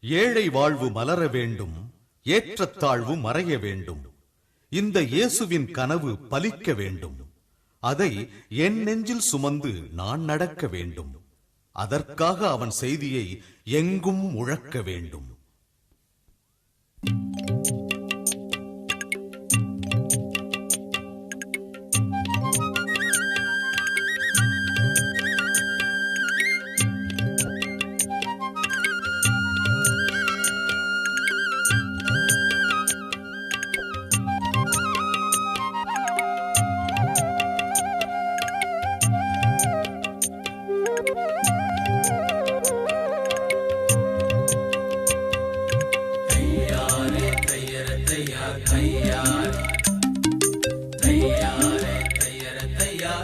ஏழை வாழ்வு மலர வேண்டும் ஏற்றத்தாழ்வு மறைய வேண்டும். இந்த இயேசுவின் கனவு பலிக்க வேண்டும். அதை என் நெஞ்சில் சுமந்து நான் நடக்க வேண்டும். அதற்காக அவன் செய்தியை எங்கும் முழக்க வேண்டும்.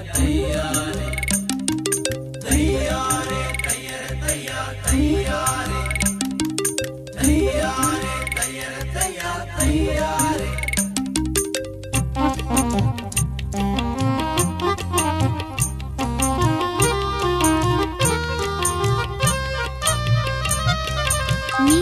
தயாரே தயாரே தயர தயா தயாரே தயாரே தயர தயா தயாரே நீ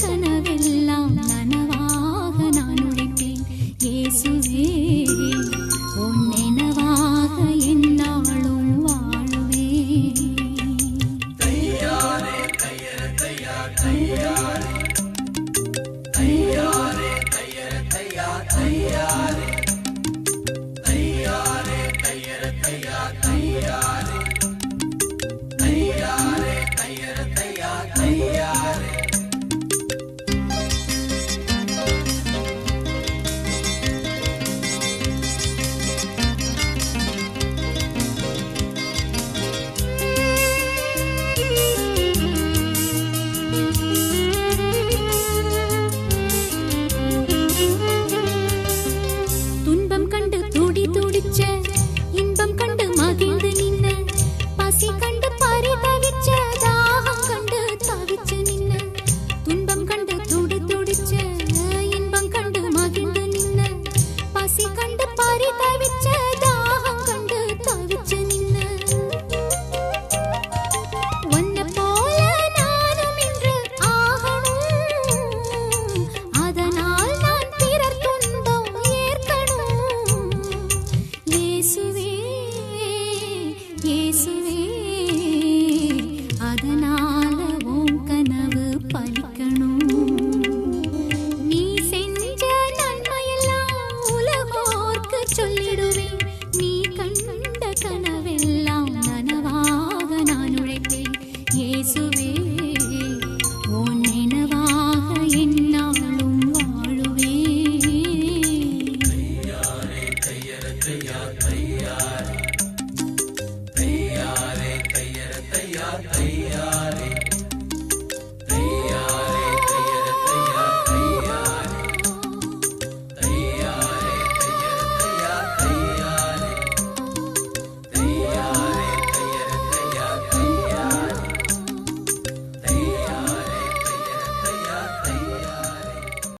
ಕನಾ இயேசுவே அதனால உன் கனவு பலிக்கணும் நீ செஞ்ச நன்மையெல்லாம் உலகோர்க்கு சொல்லிடுவேன். நீ கண் तैयार